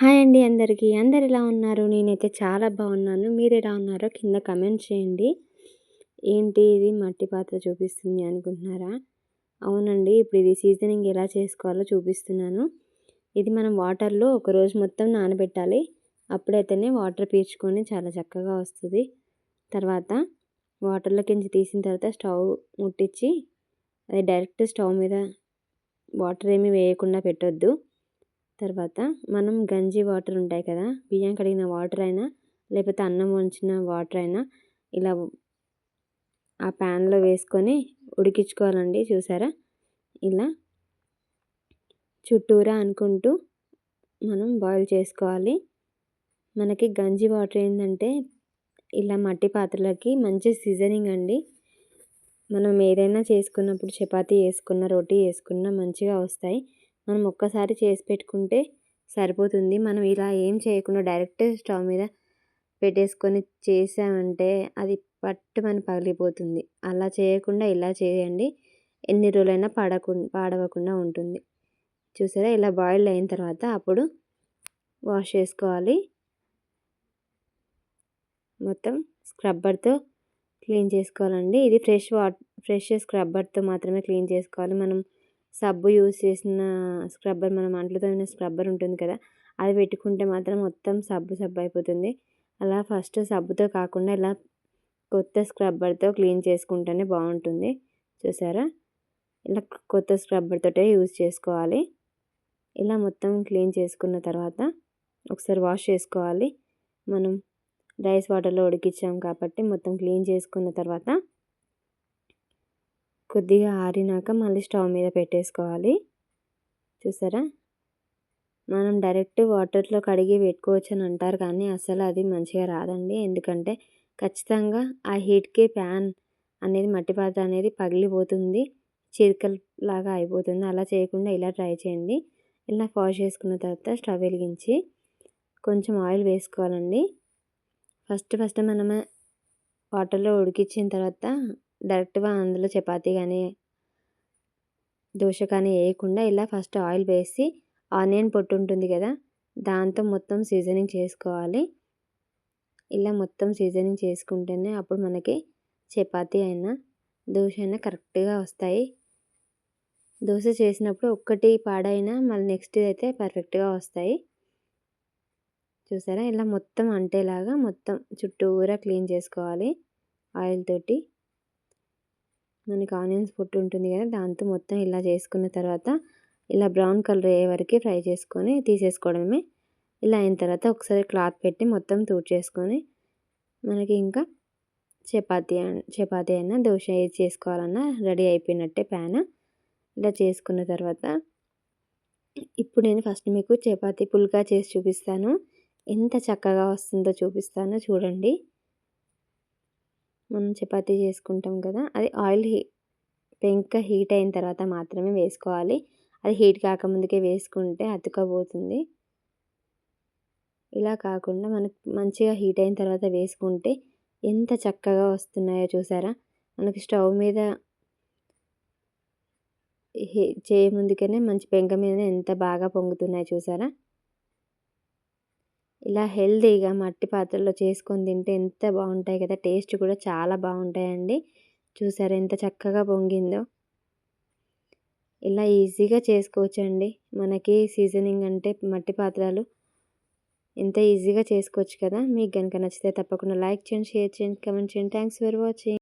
Hi అండి అందరికీ. అందరు ఎలా ఉన్నారు? నేనైతే చాలా బాగున్నాను. మీరు ఎలా ఉన్నారో కింద కమెంట్ చేయండి. ఏంటి ఇది మట్టి పాత్ర చూపిస్తుంది అనుకుంటున్నారా? అవునండి ఇప్పుడు ఇది సీజనింగ్ ఎలా చేసుకోవాలో చూపిస్తున్నాను. ఇది మనం వాటర్లో ఒక రోజు మొత్తం నానబెట్టాలి. అప్పుడైతేనే వాటర్ పీల్చుకొని చాలా చక్కగా వస్తుంది. తర్వాత వాటర్లోకించి తీసిన తర్వాత స్టవ్ ముట్టించి అది డైరెక్ట్ స్టవ్ మీద వాటర్ ఏమీ వేయకుండా పెట్టొద్దు. తర్వాత మనం గంజి వాటర్ ఉంటాయి కదా బియ్యం కడిగిన వాటర్ అయినా లేకపోతే అన్నం వంచిన వాటర్ అయినా ఇలా ఆ ప్యాన్లో వేసుకొని ఉడికించుకోవాలండి చూసారా? ఇలా చుట్టూరా అనుకుంటూ మనం బాయిల్ చేసుకోవాలి. మనకి గంజి వాటర్ ఏంటంటే ఇలా మట్టి పాత్రలకి మంచి సీజనింగ్ అండి. మనం ఏదైనా చేసుకున్నప్పుడు చపాతీ వేసుకున్న రోటీ వేసుకున్న మంచిగా వస్తాయి. మనం ఒక్కసారి చేసి పెట్టుకుంటే సరిపోతుంది. మనం ఇలా ఏం చేయకుండా డైరెక్ట్ స్టవ్ మీద పెట్టేసుకొని చేసామంటే అది పట్టు మన పగిలిపోతుంది. అలా చేయకుండా ఇలా చేయండి. ఎన్ని రోజులైనా పడకు పాడవకుండా ఉంటుంది. చూసారా? ఇలా బాయిల్ అయిన తర్వాత అప్పుడు వాష్ చేసుకోవాలి. మొత్తం స్క్రబ్బర్తో క్లీన్ చేసుకోవాలండి. ఇది ఫ్రెష్ వాట్ ఫ్రెష్ స్క్రబ్బర్తో మాత్రమే క్లీన్ చేసుకోవాలి. మనం సబ్బు యూస్ చేసిన స్క్రబ్బర్ మనం అంట్లతో స్క్రబ్బర్ ఉంటుంది కదా అది పెట్టుకుంటే మాత్రం మొత్తం సబ్బు సబ్బు అయిపోతుంది. అలా ఫస్ట్ సబ్బుతో కాకుండా ఇలా కొత్త స్క్రబ్బర్తో క్లీన్ చేసుకుంటేనే బాగుంటుంది. చూసారా? ఇలా కొత్త స్క్రబ్బర్తో యూజ్ చేసుకోవాలి. ఇలా మొత్తం క్లీన్ చేసుకున్న తర్వాత ఒకసారి వాష్ చేసుకోవాలి. మనం రైస్ వాటర్లో ఉడికించాం కాబట్టి మొత్తం క్లీన్ చేసుకున్న తర్వాత కొద్దిగా ఆరినాక మళ్ళీ స్టవ్ మీద పెట్టేసుకోవాలి. చూసారా? మనం డైరెక్ట్ వాటర్లో కడిగి పెట్టుకోవచ్చు అని అంటారు కానీ అసలు అది మంచిగా రాదండి. ఎందుకంటే ఖచ్చితంగా ఆ హీట్కి ప్యాన్ అనేది మట్టి పాత్ర అనేది పగిలిపోతుంది. లాగా అయిపోతుంది. అలా చేయకుండా ఇలా ట్రై చేయండి. ఇలా వాష్ చేసుకున్న తర్వాత స్టవ్ వెలిగించి కొంచెం ఆయిల్ వేసుకోవాలండి. ఫస్ట్ ఫస్ట్ మనమే వాటర్లో ఉడికించిన తర్వాత డైరెక్ట్గా అందులో చపాతీ కానీ దోశ కానీ వేయకుండా ఇలా ఫస్ట్ ఆయిల్ వేసి ఆనియన్ పొట్టు ఉంటుంది కదా దాంతో మొత్తం సీజనింగ్ చేసుకోవాలి. ఇలా మొత్తం సీజనింగ్ చేసుకుంటేనే అప్పుడు మనకి చపాతీ అయినా దోశ అయినా కరెక్ట్గా వస్తాయి. దోశ చేసినప్పుడు ఒక్కటి పాడైనా మళ్ళీ నెక్స్ట్ అయితే పర్ఫెక్ట్గా వస్తాయి. చూసారా? ఇలా మొత్తం అంటేలాగా మొత్తం చుట్టూరా క్లీన్ చేసుకోవాలి ఆయిల్ తోటి. మనకి ఆనియన్స్ పొట్టు ఉంటుంది కదా దాంతో మొత్తం ఇలా చేసుకున్న తర్వాత ఇలా బ్రౌన్ కలర్ అయ్యే వరకు ఫ్రై చేసుకొని తీసేసుకోవడమే. ఇలా అయిన తర్వాత ఒకసారి క్లాత్ పెట్టి మొత్తం తూడ్చేసుకొని మనకి ఇంకా చపాతీ చపాతీ అయినా దోశ ఏది చేసుకోవాలన్నా రెడీ అయిపోయినట్టే ప్యాన్. ఇలా చేసుకున్న తర్వాత ఇప్పుడు నేను ఫస్ట్ మీకు చపాతీ పుల్కా చేసి చూపిస్తాను. ఎంత చక్కగా వస్తుందో చూపిస్తానో చూడండి. మనం చపాతీ చేసుకుంటాం కదా అది ఆయిల్ హీ పెంక హీట్ అయిన తర్వాత మాత్రమే వేసుకోవాలి. అది హీట్ కాకముందుకే వేసుకుంటే అతుకపోతుంది. ఇలా కాకుండా మనకు మంచిగా హీట్ అయిన తర్వాత వేసుకుంటే ఎంత చక్కగా వస్తున్నాయో చూసారా? మనకి స్టవ్ మీద చేయముందుకనే మంచి పెంక మీద ఎంత బాగా పొంగుతున్నాయో చూసారా? ఇలా హెల్తీగా మట్టి పాత్రలో చేసుకొని తింటే ఎంత బాగుంటాయి కదా! టేస్ట్ కూడా చాలా బాగుంటాయండి. చూసారా ఎంత చక్కగా పొంగిందో! ఇలా ఈజీగా చేసుకోవచ్చండి. మనకి సీజనింగ్ అంటే మట్టి పాత్రలు ఎంత ఈజీగా చేసుకోవచ్చు కదా! మీకు కనుక నచ్చితే తప్పకుండా లైక్ చేయండి షేర్ చేయండి కమెంట్ చేయండి. Thanks for watching.